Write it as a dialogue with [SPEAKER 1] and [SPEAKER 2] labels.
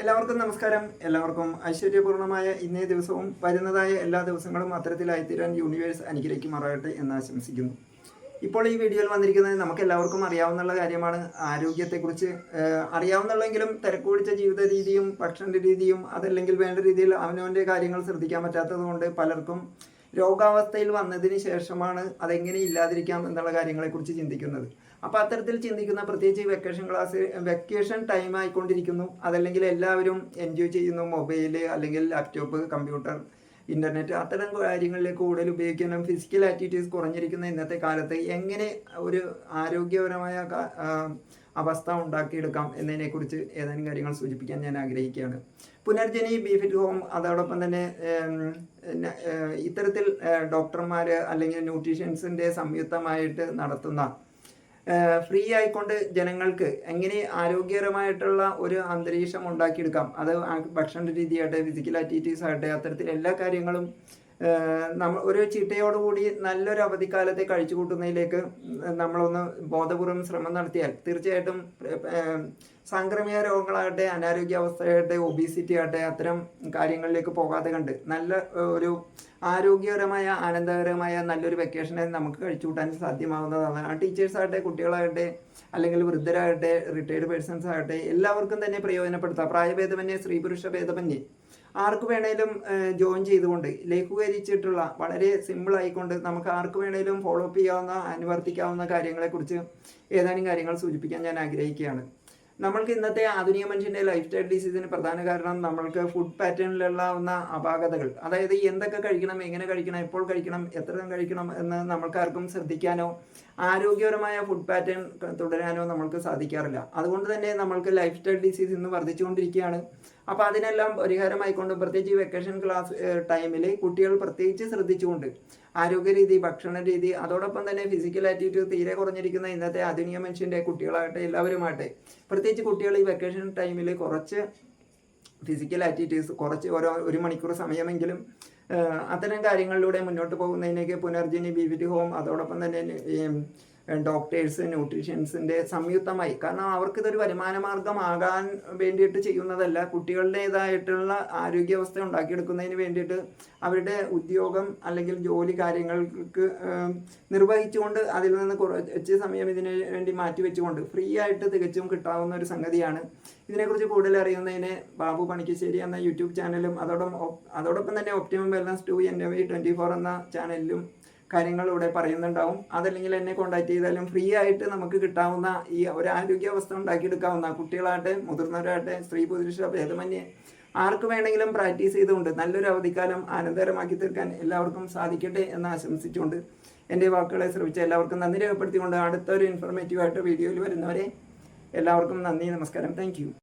[SPEAKER 1] എല്ലാവർക്കും നമസ്കാരം. എല്ലാവർക്കും ഐശ്വര്യപൂർണമായ ഇന്നേ ദിവസവും വരുന്നതായ എല്ലാ ദിവസങ്ങളും അത്തരത്തിലായിത്തീരാൻ യൂണിവേഴ്സ് അനുഗ്രഹിക്കുമാറാകട്ടെ എന്ന് ആശംസിക്കുന്നു. ഇപ്പോൾ ഈ വീഡിയോയിൽ വന്നിരിക്കുന്നത് നമുക്ക് എല്ലാവർക്കും അറിയാവുന്ന കാര്യമാണ്. ആരോഗ്യത്തെക്കുറിച്ച് അറിയാവുന്നുള്ളെങ്കിലും തിരക്കുപിടിച്ച ജീവിത രീതിയും ഭക്ഷണ രീതിയും അതല്ലെങ്കിൽ വേണ്ട രീതിയിൽ അവനവന്റെ കാര്യങ്ങൾ ശ്രദ്ധിക്കാൻ പറ്റാത്തത് കൊണ്ട് പലർക്കും രോഗാവസ്ഥയിൽ വന്നതിന് ശേഷമാണ് അതെങ്ങനെ ഇല്ലാതിരിക്കാം എന്നുള്ള കാര്യങ്ങളെക്കുറിച്ച് ചിന്തിക്കുന്നത്. അപ്പോൾ അത്തരത്തിൽ ചിന്തിക്കുന്ന പ്രത്യേകിച്ച് വെക്കേഷൻ ക്ലാസ് വെക്കേഷൻ ടൈം ആയിക്കൊണ്ടിരിക്കുന്നു. അതല്ലെങ്കിൽ എല്ലാവരും എൻജോയ് ചെയ്യുന്നു. മൊബൈൽ അല്ലെങ്കിൽ ലാപ്ടോപ്പ് കമ്പ്യൂട്ടർ ഇന്റർനെറ്റ് അത്തരം കാര്യങ്ങളിലേക്ക് കൂടുതൽ ഉപയോഗിക്കാനും ഫിസിക്കൽ ആക്ടിവിറ്റീസ് കുറഞ്ഞിരിക്കുന്ന ഇന്നത്തെ കാലത്ത് എങ്ങനെ ഒരു ആരോഗ്യപരമായ അവസ്ഥ ഉണ്ടാക്കിയെടുക്കാം എന്നതിനെക്കുറിച്ച് ഏതാനും കാര്യങ്ങൾ സൂചിപ്പിക്കാൻ ഞാൻ ആഗ്രഹിക്കുകയാണ്. പുനർജനി ബീഫിറ്റ് ഹോം അതോടൊപ്പം തന്നെ ഇത്തരത്തിൽ ഡോക്ടർമാർ അല്ലെങ്കിൽ ന്യൂട്രീഷ്യൻസിന്റെ സംയുക്തമായിട്ട് നടത്തുന്ന ഫ്രീ ആയിക്കൊണ്ട് ജനങ്ങൾക്ക് എങ്ങനെ ആരോഗ്യകരമായിട്ടുള്ള ഒരു അന്തരീക്ഷം ഉണ്ടാക്കിയെടുക്കാം? അത് ഭക്ഷണ രീതിയാകട്ടെ ഫിസിക്കൽ ആക്ടിവിറ്റീസ് ആകട്ടെ അത്തരത്തിൽ എല്ലാ കാര്യങ്ങളും നമ്മൾ ഒരു ചിട്ടയോടുകൂടി നല്ലൊരു അവധിക്കാലത്തെ കഴിച്ചു കൂട്ടുന്നതിലേക്ക് നമ്മളൊന്ന് ബോധപൂർവം ശ്രമം നടത്തിയാൽ തീർച്ചയായിട്ടും സാംക്രമിക രോഗങ്ങളാകട്ടെ അനാരോഗ്യാവസ്ഥയാകട്ടെ ഒബീസിറ്റി ആകട്ടെ അത്തരം കാര്യങ്ങളിലേക്ക് പോകാതെ കണ്ട് നല്ല ഒരു ആരോഗ്യകരമായ ആനന്ദകരമായ നല്ലൊരു വെക്കേഷനെ നമുക്ക് കഴിച്ചു കൂട്ടാൻ സാധ്യമാകുന്നതാണ് ആ ടീച്ചേഴ്സ് ആകട്ടെ കുട്ടികളാകട്ടെ അല്ലെങ്കിൽ വൃദ്ധരാകട്ടെ റിട്ടയർഡ് പേഴ്സൺസ് ആകട്ടെ എല്ലാവർക്കും തന്നെ പ്രയോജനപ്പെടുത്താം. പ്രായഭേദമന്യേ സ്ത്രീ പുരുഷ ഭേദമന്യേ ആർക്ക് വേണേലും ജോയിൻ ചെയ്തുകൊണ്ട് ലഘൂകരിച്ചിട്ടുള്ള വളരെ സിമ്പിൾ ആയിക്കൊണ്ട് നമുക്ക് ആർക്ക് വേണേലും ഫോളോ അപ്പ് ചെയ്യാവുന്ന അനുവർത്തിക്കാവുന്ന കാര്യങ്ങളെക്കുറിച്ച് ഏതാനും കാര്യങ്ങൾ സൂചിപ്പിക്കാൻ ഞാൻ ആഗ്രഹിക്കുകയാണ്. നമ്മൾക്ക് ഇന്നത്തെ ആധുനിക മനുഷ്യന്റെ ലൈഫ് സ്റ്റൈൽ ഡിസീസിന് പ്രധാന കാരണം നമ്മൾക്ക് ഫുഡ് പാറ്റേണിലുള്ളാവുന്ന അപാകതകൾ. അതായത് എന്തൊക്കെ കഴിക്കണം എങ്ങനെ കഴിക്കണം എപ്പോൾ കഴിക്കണം എത്ര കഴിക്കണം എന്ന് നമ്മൾക്കാർക്കും ശ്രദ്ധിക്കാനോ ആരോഗ്യപരമായ ഫുഡ് പാറ്റേൺ തുടരാനോ നമ്മൾക്ക് സാധിക്കാറില്ല. അതുകൊണ്ട് തന്നെ നമ്മൾക്ക് ലൈഫ് സ്റ്റൈൽ ഡിസീസ് ഇന്ന് വർദ്ധിച്ചുകൊണ്ടിരിക്കുകയാണ്. അപ്പോൾ അതിനെല്ലാം പരിഹാരമായിക്കൊണ്ട് പ്രത്യേകിച്ച് ഈ വെക്കേഷൻ ക്ലാസ് ടൈമിൽ കുട്ടികൾ പ്രത്യേകിച്ച് ശ്രദ്ധിച്ചുകൊണ്ട് ആരോഗ്യ രീതി ഭക്ഷണ രീതി അതോടൊപ്പം തന്നെ ഫിസിക്കൽ ആക്ടിവിറ്റി തീരെ കുറഞ്ഞിരിക്കുന്ന ഇന്നത്തെ ആധുനിക മനുഷ്യന്റെ കുട്ടികളാകട്ടെ എല്ലാവരുമാകട്ടെ പ്രത്യേകിച്ച് കുട്ടികൾ ഈ വെക്കേഷൻ ടൈമിൽ കുറച്ച് ഫിസിക്കൽ ആക്ടിവിറ്റീസ് കുറച്ച് ഓരോ ഒരു മണിക്കൂർ സമയമെങ്കിലും അത്തരം കാര്യങ്ങളിലൂടെ മുന്നോട്ട് പോകുന്നതിനൊക്കെ പുനർജനി ബി വിറ്റ് ഹോം അതോടൊപ്പം തന്നെ ഡോക്ടേഴ്സ് ന്യൂട്രീഷ്യൻസിന്റെ സംയുക്തമായി. കാരണം അവർക്കിതൊരു വരുമാന മാർഗമാകാൻ വേണ്ടിയിട്ട് ചെയ്യുന്നതല്ല. കുട്ടികളുടേതായിട്ടുള്ള ആരോഗ്യാവസ്ഥ ഉണ്ടാക്കിയെടുക്കുന്നതിന് വേണ്ടിയിട്ട് അവരുടെ ഉദ്യോഗം അല്ലെങ്കിൽ ജോലി കാര്യങ്ങൾക്ക് നിർവഹിച്ചുകൊണ്ട് അതിൽ നിന്ന് കുറച്ച് സമയം ഇതിന് വേണ്ടി മാറ്റി വെച്ചുകൊണ്ട് ഫ്രീ ആയിട്ട് തികച്ചും കിട്ടാവുന്ന ഒരു സംഗതിയാണ്. ഇതിനെക്കുറിച്ച് കൂടുതൽ അറിയുന്നതിന് ബാബു പണിക്കശ്ശേരി എന്ന യൂട്യൂബ് ചാനലും അതോടൊപ്പം അതോടൊപ്പം തന്നെ optimum wellness to N V twenty four എന്ന ചാനലിലും കാര്യങ്ങൾ ഇവിടെ പറയുന്നുണ്ടാവും. അതല്ലെങ്കിൽ എന്നെ കോൺടാക്ട് ചെയ്താലും ഫ്രീ ആയിട്ട് നമുക്ക് കിട്ടാവുന്ന ഈ ഒരു ആരോഗ്യാവസ്ഥ ഉണ്ടാക്കിയെടുക്കാവുന്ന കുട്ടികളാകട്ടെ മുതിർന്നവരാകട്ടെ സ്ത്രീ പുരുഷ ഭേദമന്യേ ആർക്ക് വേണമെങ്കിലും പ്രാക്ടീസ് ചെയ്തുകൊണ്ട് നല്ലൊരു അവധിക്കാലം ആനന്ദകരമാക്കി തീർക്കാൻ എല്ലാവർക്കും സാധിക്കട്ടെ എന്ന് ആശംസിച്ചുകൊണ്ട് എന്റെ വാക്കുകളെ ശ്രമിച്ച എല്ലാവർക്കും നന്ദി രേഖപ്പെടുത്തിക്കൊണ്ട് അടുത്തൊരു ഇൻഫോർമേറ്റീവ് ആയിട്ട് വീഡിയോയിൽ വരുന്നവരെ എല്ലാവർക്കും നന്ദി നമസ്കാരം. താങ്ക്